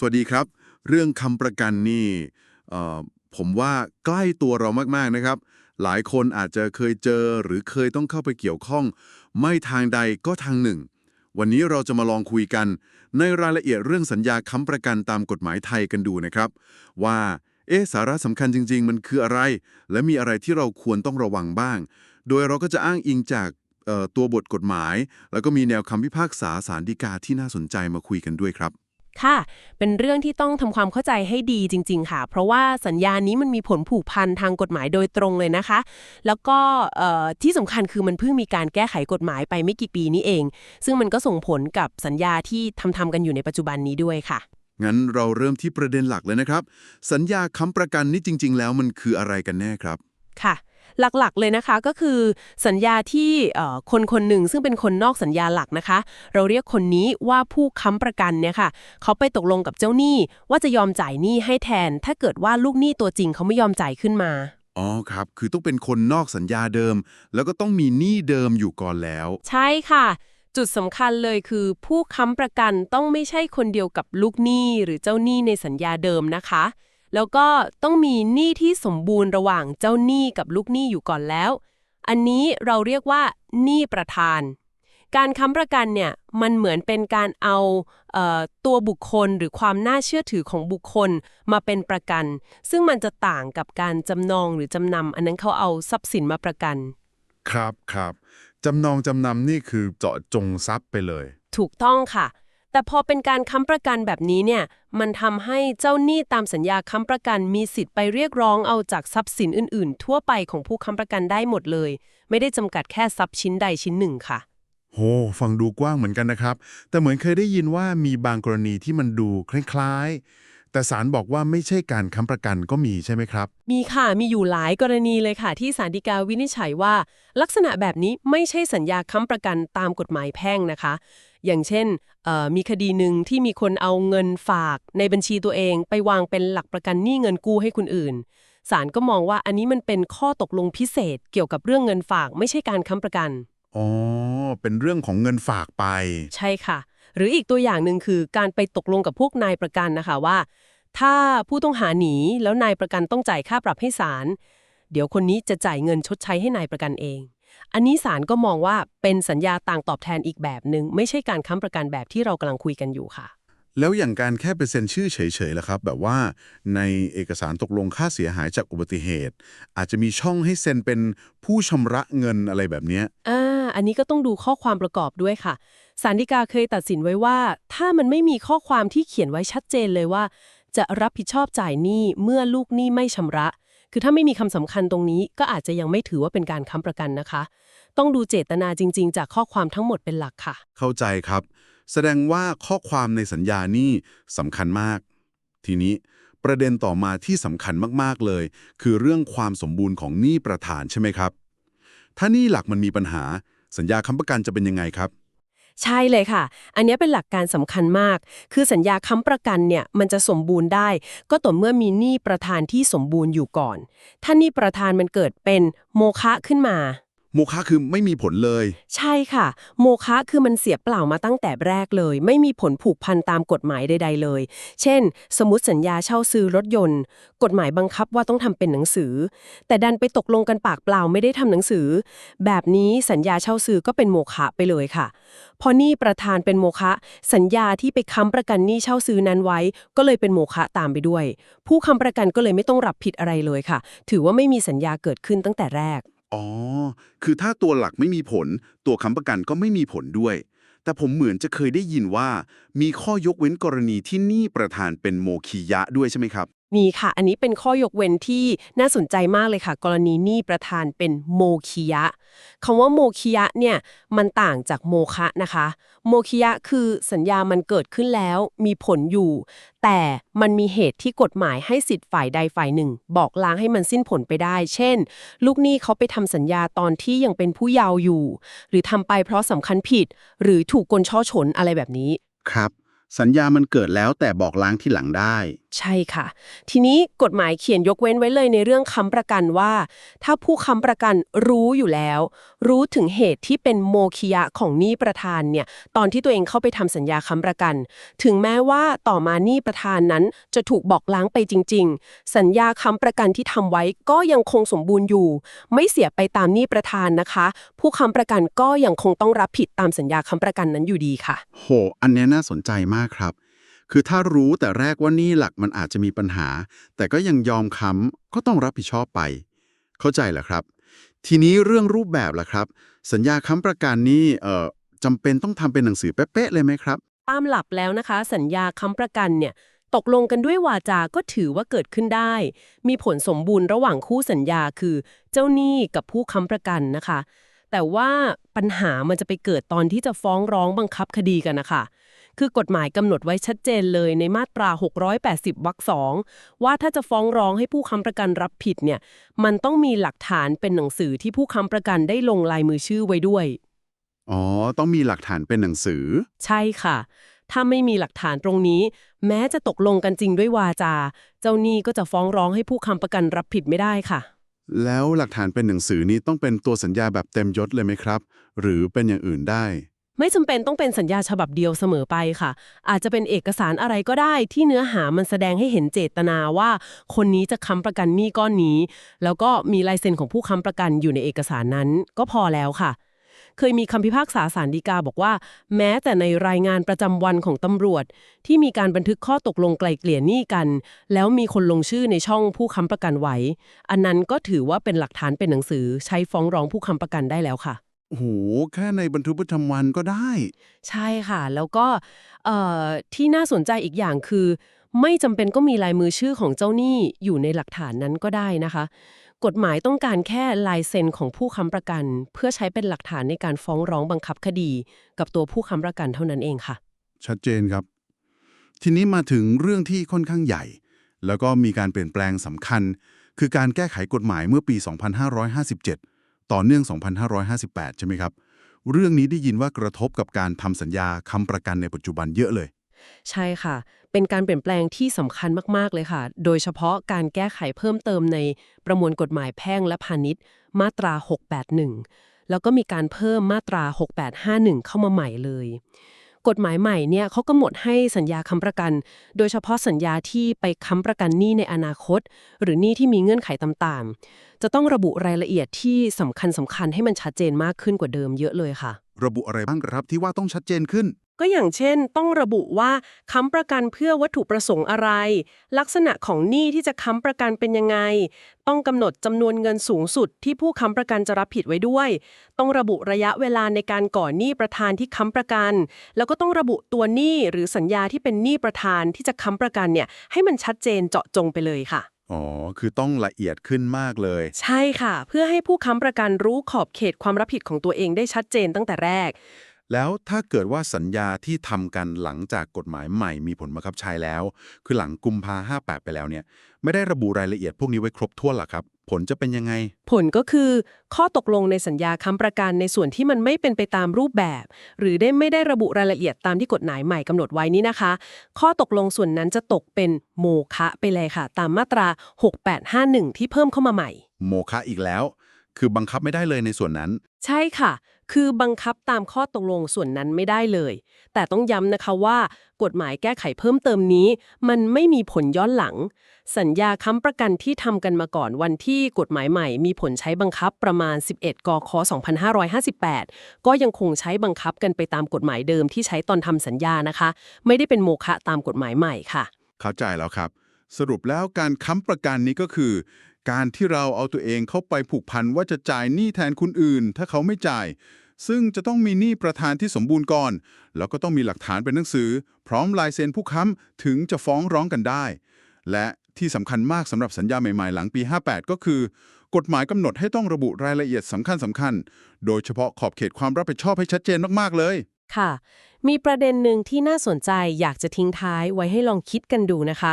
สวัสดีครับ เรื่องคำประกันนี่ผมว่าใกล้ตัวเรามากๆนะครับ หลายคนอาจจะเคยเจอหรือเคยต้องเข้าไปเกี่ยวข้อง ไม่ทางใดก็ทางหนึ่ง วันนี้เราจะมาลองคุยกัน ในรายละเอียดเรื่องสัญญาค้ำประกันตามกฎหมายไทยกันดูนะครับ ว่าเอ๊สาระสำคัญจริง ๆ มันคืออะไร และมีอะไรที่เราควรต้องระวังบ้าง โดยเราก็จะอ้างอิงจากตัวบทกฎหมาย แล้วก็มีแนวคำพิพากษาสารดีกาที่น่าสนใจมาคุยกันด้วยครับ ค่ะ เป็นเรื่องที่ต้องทำความเข้าใจให้ดีจริง ๆ ค่ะ เพราะว่าสัญญานี้มันมีผลผูกพันทางกฎหมายโดยตรงเลยนะคะ แล้วก็เอ่อที่สำคัญคือมันเพิ่งมีการแก้ไขกฎหมายไปไม่กี่ปีนี้เอง ซึ่งมันก็ส่งผลกับสัญญาที่ทำทำกันอยู่ในปัจจุบันนี้ด้วยค่ะ งั้นเราเริ่มที่ประเด็นหลักเลยนะครับ สัญญาค้ำประกันนี่จริง ๆ แล้วมันคืออะไรกันแน่ครับ ค่ะ หลักๆเลยนะคะก็คือสัญญาที่เอ่อคนคนหนึ่งซึ่งเป็นคนนอกสัญญาหลักนะคะ เราเรียกคนนี้ว่าผู้ค้ำประกันเนี่ยค่ะเขาไปตกลงกับเจ้าหนี้ว่าจะยอมจ่ายหนี้ให้แทน ถ้าเกิดว่าลูกหนี้ตัวจริงเขาไม่ยอมจ่ายขึ้นมาอ๋อครับ คือต้องเป็นคนนอกสัญญาเดิม แล้วก็ต้องมีหนี้เดิมอยู่ก่อนแล้ว ใช่ค่ะ จุดสำคัญเลยคือ ผู้ค้ำประกันต้องไม่ใช่คนเดียวกับลูกหนี้หรือเจ้าหนี้ในสัญญาเดิมนะคะ แล้วก็ต้องมีหนี้ที่สมบูรณ์ระหว่างเจ้าหนี้กับลูกหนี้อยู่ก่อนแล้ว อันนี้เราเรียกว่าหนี้ประธาน การค้ำประกันเนี่ยมันเหมือนเป็นการเอาเอ่อตัวบุคคลหรือความน่าเชื่อถือของบุคคลมาเป็นประกัน ซึ่งมันจะต่างกับการจำนองหรือจำนำอันนั้นเขาเอาทรัพย์สินมาประกัน ครับครับจำนองจำนำนี่คือเจาะจงทรัพย์ไปเลย ถูกต้องค่ะ แต่พอเป็นการค้ำประกันแบบนี้เนี่ย มันทำให้เจ้าหนี้ตามสัญญาค้ำประกันมีสิทธิ์ไปเรียกร้องเอาจากทรัพย์สินอื่น ๆ ทั่วไปของผู้ค้ำประกันได้หมดเลย ไม่ได้จำกัดแค่ทรัพย์ชิ้นใดชิ้นหนึ่งค่ะโหฟังดูกว้างเหมือนกันนะครับ แต่เหมือนเคยได้ยินว่ามีบางกรณีที่มันดูคล้ายๆ แต่ศาลบอกว่าไม่ใช่การค้ำประกันก็มีใช่ไหมครับ มีค่ะ มีอยู่หลายกรณีเลยค่ะ ที่ศาลฎีกาวินิจฉัยว่า ลักษณะแบบนี้ไม่ใช่สัญญาค้ำประกันตามกฎหมายแพ่งนะคะ อย่างเช่นเอ่อมีคดีหนึ่งที่มีคนเอาเงินฝากในบัญชีตัวเอง ไปวางเป็นหลักประกันหนี้เงินกู้ให้คนอื่นศาลก็มองว่าอันนี้มันเป็นข้อตกลงพิเศษเกี่ยวกับเรื่องเงินฝากไม่ใช่การค้ำประกันอ๋อ เป็นเรื่องของเงินฝากไป ใช่ค่ะ หรืออีกตัวอย่างหนึ่งคือการไปตกลงกับพวกนายประกันนะคะว่า ถ้าผู้ต้องหาหนีแล้วนายประกันต้องจ่ายค่าปรับให้ศาลเดี๋ยวคนนี้จะจ่ายเงินชดใช้ให้นายประกันเอง อันนี้ศาลก็มองว่าเป็นสัญญาต่างตอบแทนอีกแบบหนึ่งไม่ใช่การค้ำประกันแบบที่เรากำลังคุยกันอยู่ค่ะ แล้วอย่างการแค่ไปเซ็นชื่อเฉยๆล่ะครับ แบบว่าในเอกสารตกลงค่าเสียหายจากอุบัติเหตุ อาจจะมีช่องให้เซ็นเป็นผู้ชำระเงินอะไรแบบเนี้ยอ่าอันนี้ก็ต้องดูข้อความประกอบด้วยค่ะ ศาลฎีกาเคยตัดสินไว้ว่า ถ้ามันไม่มีข้อความที่เขียนไว้ชัดเจนเลยว่า จะรับผิดชอบจ่ายหนี้เมื่อลูกหนี้ไม่ชำระ คือถ้าไม่มีคำสำคัญตรงนี้ก็อาจจะยังไม่ถือว่าเป็นการค้ำประกันนะคะ ต้องดูเจตนาจริง ๆ จากข้อความทั้งหมดเป็นหลักค่ะ เข้าใจครับ แสดงว่าข้อความในสัญญานี่สำคัญมาก ทีนี้ประเด็นต่อมาที่สำคัญมากๆเลย คือเรื่องความสมบูรณ์ของหนี้ประธานใช่ไหมครับ ถ้าหนี้หลักมันมีปัญหา สัญญาค้ำประกันจะเป็นยังไงครับ ใช่เลยค่ะ อันนี้เป็นหลักการสำคัญมาก คือสัญญาค้ำประกันเนี่ยมันจะสมบูรณ์ได้ ก็ต่อเมื่อมีหนี้ประธานที่สมบูรณ์อยู่ก่อน ถ้าหนี้ประธานมันเกิดเป็นโมฆะขึ้นมา โมฆะคือไม่มีผลเลย ใช่ค่ะ โมฆะคือมันเสียเปล่ามาตั้งแต่แรกเลย ไม่มีผลผูกพันตามกฎหมายใด ๆ เลย เช่น สมมติสัญญาเช่าซื้อรถยนต์ กฎหมายบังคับว่าต้องทำเป็นหนังสือ แต่ดันไปตกลงกันปากเปล่าไม่ได้ทำหนังสือ แบบนี้สัญญาเช่าซื้อก็เป็นโมฆะไปเลยค่ะ พอหนี่ประธานเป็นโมฆะสัญญาที่ไปค้ำประกันหนี้เช่าซื้อนั้นไว้ ก็เลยเป็นโมฆะตามไปด้วย ผู้ค้ำประกันก็เลยไม่ต้องรับผิดอะไรเลยค่ะ ถือว่าไม่มีสัญญาเกิดขึ้นตั้งแต่แรก อ๋อ คือถ้าตัวหลักไม่มีผล ตัวค้ำประกันก็ไม่มีผลด้วย แต่ผมเหมือนจะเคยได้ยินว่า มีข้อยกเว้นกรณีที่หนี้ประธานเป็นโมคียะด้วยใช่ไหมครับ มีค่ะ อันนี้เป็นข้อยกเว้นที่น่าสนใจมากเลยค่ะ กรณีหนี้ประธานเป็นโมคิยะคำว่าโมคิยะเนี่ยมันต่างจากโมคะนะคะ โมคิยะคือสัญญามันเกิดขึ้นแล้ว มีผลอยู่ แต่มันมีเหตุที่กฎหมายให้สิทธิ์ฝ่ายใดฝ่ายหนึ่ง บอกล้างให้มันสิ้นผลไปได้ เช่น ลูกหนี้เขาไปทำสัญญาตอนที่ยังเป็นผู้เยาว์อยู่ หรือทำไปเพราะสำคัญผิด หรือถูกกลช่อฉนอะไรแบบนี้ ครับ สัญญามันเกิดแล้วแต่บอกล้างที่หลังได้ ใช่ค่ะ ทีนี้กฎหมายเขียนยกเว้นไว้เลยในเรื่องค้ำประกันว่า ถ้าผู้ค้ำประกันรู้อยู่แล้ว รู้ถึงเหตุที่เป็นโมคิยะของหนี้ประธานเนี่ย ตอนที่ตัวเองเข้าไปทำสัญญาค้ำประกัน ถึงแม้ว่าต่อมาหนี้ประธานนั้นจะถูกบอกล้างไปจริง ๆ สัญญาค้ำประกันที่ทำไว้ก็ยังคงสมบูรณ์อยู่ ไม่เสียไปตามหนี้ประธานนะคะ ผู้ค้ำประกันก็ยังคงต้องรับผิดตามสัญญาค้ำประกันนั้นอยู่ดีค่ะ โห อันเนี้ยน่าสนใจมากครับ คือถ้ารู้แต่แรกว่านี่หลักมันอาจจะมีปัญหา แต่ก็ยังยอมค้ำก็ต้องรับผิดชอบไป เข้าใจเหรอครับ ทีนี้เรื่องรูปแบบล่ะครับ สัญญาค้ำประกันนี่เอ่อจำเป็นต้องทำเป็นหนังสือเป๊ะๆเลยไหมครับ ตามหลักแล้วนะคะ สัญญาค้ำประกันเนี่ยตกลงกันด้วยวาจาก็ถือว่าเกิดขึ้นได้ มีผลสมบูรณ์ระหว่างคู่สัญญาคือ เจ้าหนี้กับผู้ค้ำประกันนะคะ แต่ว่าปัญหามันจะไปเกิดตอนที่จะฟ้องร้องบังคับคดีกันนะคะ คือกฎหมายกำหนดไว้ชัดเจนเลยในมาตรา 680 วรรคสองว่าถ้าจะฟ้องร้องให้ผู้ค้ำประกันรับผิดเนี่ย มันต้องมีหลักฐานเป็นหนังสือที่ผู้ค้ำประกันได้ลงลายมือชื่อไว้ด้วย อ๋อ ต้องมีหลักฐานเป็นหนังสือ ใช่ค่ะ ถ้าไม่มีหลักฐานตรงนี้ แม้จะตกลงกันจริงด้วยวาจา เจ้าหนี้ก็จะฟ้องร้องให้ผู้ค้ำประกันรับผิดไม่ได้ค่ะ แล้วหลักฐานเป็นหนังสือนี้ต้องเป็นตัวสัญญาแบบเต็มยศเลยไหมครับ หรือเป็นอย่างอื่นได้ ไม่จำเป็นต้องเป็นสัญญาฉบับเดียวเสมอไปค่ะ อาจจะเป็นเอกสารอะไรก็ได้ที่เนื้อหามันแสดงให้เห็นเจตนาว่า คนนี้จะค้ำประกันหนี้ก้อนนี้ แล้วก็มีลายเซ็นของผู้ค้ำประกันอยู่ในเอกสารนั้นก็พอแล้วค่ะ เคยมีคำพิพากษาสารดีกาบอกว่า แม้แต่ในรายงานประจำวันของตำรวจ ที่มีการบันทึกข้อตกลงไกลเกลี่ยหนี้กัน แล้วมีคนลงชื่อในช่องผู้ค้ำประกันไว้ อันนั้นก็ถือว่าเป็นหลักฐานเป็นหนังสือใช้ฟ้องร้องผู้ค้ำประกันได้แล้วค่ะ โอ้โหแค่ในบันทึกประจำวันก็ได้ ใช่ค่ะ แล้วก็เอ่อที่น่าสนใจอีกอย่างคือ ไม่จำเป็นก็มีลายมือชื่อของเจ้าหนี้อยู่ในหลักฐานนั้นก็ได้นะคะ กฎหมายต้องการแค่ลายเซ็นของผู้ค้ำประกัน เพื่อใช้เป็นหลักฐานในการฟ้องร้องบังคับคดี กับตัวผู้ค้ำประกันเท่านั้นเองค่ะ ชัดเจนครับ ทีนี้มาถึงเรื่องที่ค่อนข้างใหญ่ แล้วก็มีการเปลี่ยนแปลงสำคัญ คือการแก้ไขกฎหมายเมื่อปี 2557 ต่อเนื่อง 2558 ใช่ไหมครับ เรื่องนี้ได้ยินว่ากระทบกับการทำสัญญาคำประกันในปัจจุบันเยอะเลย ใช่ค่ะ เป็นการเปลี่ยนแปลงที่สำคัญมากๆเลยค่ะ โดยเฉพาะการแก้ไขเพิ่มเติมในประมวลกฎหมายแพ่งและพาณิชย์ มาตรา 681 แล้วก็มีการเพิ่มมาตรา 6851 เข้ามาใหม่เลย กฎหมายใหม่เนี่ยเขากำหนดให้สัญญาค้ำประกัน โดยเฉพาะสัญญาที่ไปค้ำประกันหนี้ในอนาคต หรือหนี้ที่มีเงื่อนไขต่างๆ จะต้องระบุรายละเอียดที่สำคัญสำคัญให้มันชัดเจนมากขึ้นกว่าเดิมเยอะเลยค่ะ ระบุอะไรบ้างครับที่ว่าต้องชัดเจนขึ้น ก็อย่างเช่น ต้องระบุว่าค้ำประกันเพื่อวัตถุประสงค์อะไร ลักษณะของหนี้ที่จะค้ำประกันเป็นยังไง ต้องกำหนดจำนวนเงินสูงสุดที่ผู้ค้ำประกันจะรับผิดไว้ด้วย ต้องระบุระยะเวลาในการก่อหนี้ประธานที่ค้ำประกัน แล้วก็ต้องระบุตัวหนี้หรือสัญญาที่เป็นหนี้ประธานที่จะค้ำประกันเนี่ยให้มันชัดเจนเจาะจงไปเลยค่ะ อ๋อ คือต้องละเอียดขึ้นมากเลย ใช่ค่ะ เพื่อให้ผู้ค้ำประกันรู้ขอบเขตความรับผิดของตัวเองได้ชัดเจนตั้งแต่แรก แล้วถ้าเกิดว่าสัญญาที่ทำกันหลังจากกฎหมายใหม่มีผลบังคับใช้แล้ว คือหลังกุมภาห้าแปดไปแล้วเนี่ย ไม่ได้ระบุรายละเอียดพวกนี้ไว้ครบถ้วนหรอครับ ผลจะเป็นยังไง ผลก็คือ ข้อตกลงในสัญญาค้ำประกันในส่วนที่มันไม่เป็นไปตามรูปแบบ หรือได้ไม่ได้ระบุรายละเอียดตามที่กฎหมายใหม่กำหนดไว้นี้นะคะ ข้อตกลงส่วนนั้นจะตกเป็นโมฆะไปเลยค่ะ ตามมาตรา 6851 ที่เพิ่มเข้ามาใหม่ โมฆะอีกแล้ว คือบังคับไม่ได้เลยในส่วนนั้น ใช่ค่ะ คือบังคับตามข้อตกลงส่วนนั้นไม่ได้เลย แต่ต้องย้ำนะคะว่า กฎหมายแก้ไขเพิ่มเติมนี้ มันไม่มีผลย้อนหลัง สัญญาค้ำประกันที่ทำกันมาก่อนวันที่กฎหมายใหม่ มีผลใช้บังคับประมาณ 11 กค 2558 ก็ยังคงใช้บังคับกันไปตามกฎหมายเดิมที่ใช้ตอนทำสัญญานะคะ ไม่ได้เป็นโมฆะตามกฎหมายใหม่ค่ะ เข้าใจแล้วครับ สรุปแล้วการค้ำประกันนี้ก็คือ การที่เราเอาตัวเองเข้าไปผูกพันว่าจะจ่ายหนี้แทนคนอื่น ถ้าเขาไม่จ่าย ซึ่งจะต้องมีหนี้ประธานที่สมบูรณ์ก่อน แล้วก็ต้องมีหลักฐานเป็นหนังสือ พร้อมลายเซ็นผู้ค้ำถึงจะฟ้องร้องกันได้ และที่สำคัญมากสำหรับสัญญาใหม่ๆ หลังปี 58 ก็คือ กฎหมายกำหนดให้ต้องระบุรายละเอียดสำคัญสำคัญๆโดยเฉพาะขอบเขตความรับผิดชอบให้ชัดเจนมากๆเลย ค่ะ มีประเด็นหนึ่งที่น่าสนใจอยากจะทิ้งท้ายไว้ให้ลองคิดกันดูนะคะ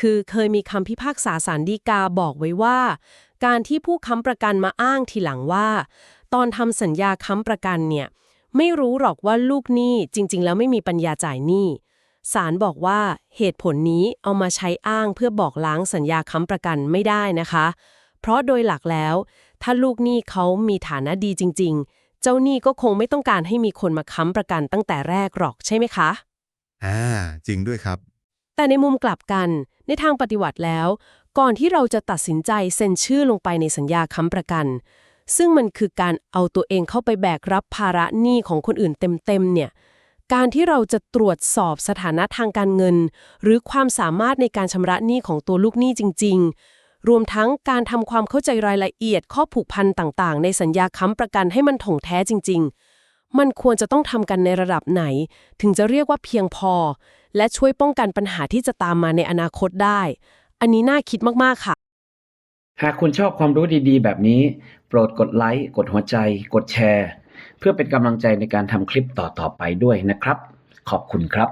คือเคยมีคำพิพากษาสารดีกาบอกไว้ว่า การที่ผู้ค้ำประกันมาอ้างทีหลังว่า ตอนทำสัญญาค้ำประกันเนี่ย ไม่รู้หรอกว่าลูกหนี้จริง ๆ แล้วไม่มีปัญญาจ่ายหนี้ศาลบอกว่าเหตุผลนี้เอามาใช้อ้างเพื่อบอกล้างสัญญาค้ำประกันไม่ได้นะคะ เพราะโดยหลักแล้ว ถ้าลูกหนี้เขามีฐานะดีจริง ๆ เจ้าหนี้ก็คงไม่ต้องการให้มีคนมาค้ำประกันตั้งแต่แรกหรอกใช่ไหมคะ อ่า จริงด้วยครับ แต่ในมุมกลับกัน ในทางปฏิวัติแล้ว ก่อนที่เราจะตัดสินใจเซ็นชื่อลงไปในสัญญาค้ำประกัน ซึ่งมันคือการเอาตัวเองเข้าไปแบกรับภาระหนี้ของคนอื่นเต็มๆเนี่ยการที่เราจะตรวจสอบสถานะทางการเงิน หรือความสามารถในการชำระหนี้ของตัวลูกหนี้จริง ๆ รวมทั้งการทำความเข้าใจรายละเอียดข้อผูกพันต่างๆ ในสัญญาค้ำประกันให้มันถ่องแท้จริง ๆ มันควรจะต้องทำกันในระดับไหน ถึงจะเรียกว่าเพียงพอ และช่วยป้องกันปัญหาที่จะตามมาในอนาคตได้ อันนี้น่าคิดมาก ๆ ค่ะ หากคุณชอบความรู้ดีๆ แบบนี้ โปรดกดไลค์ กดหัวใจ กดแชร์ เพื่อเป็นกำลังใจในการทำคลิปต่อๆไปด้วยนะครับ ขอบคุณครับ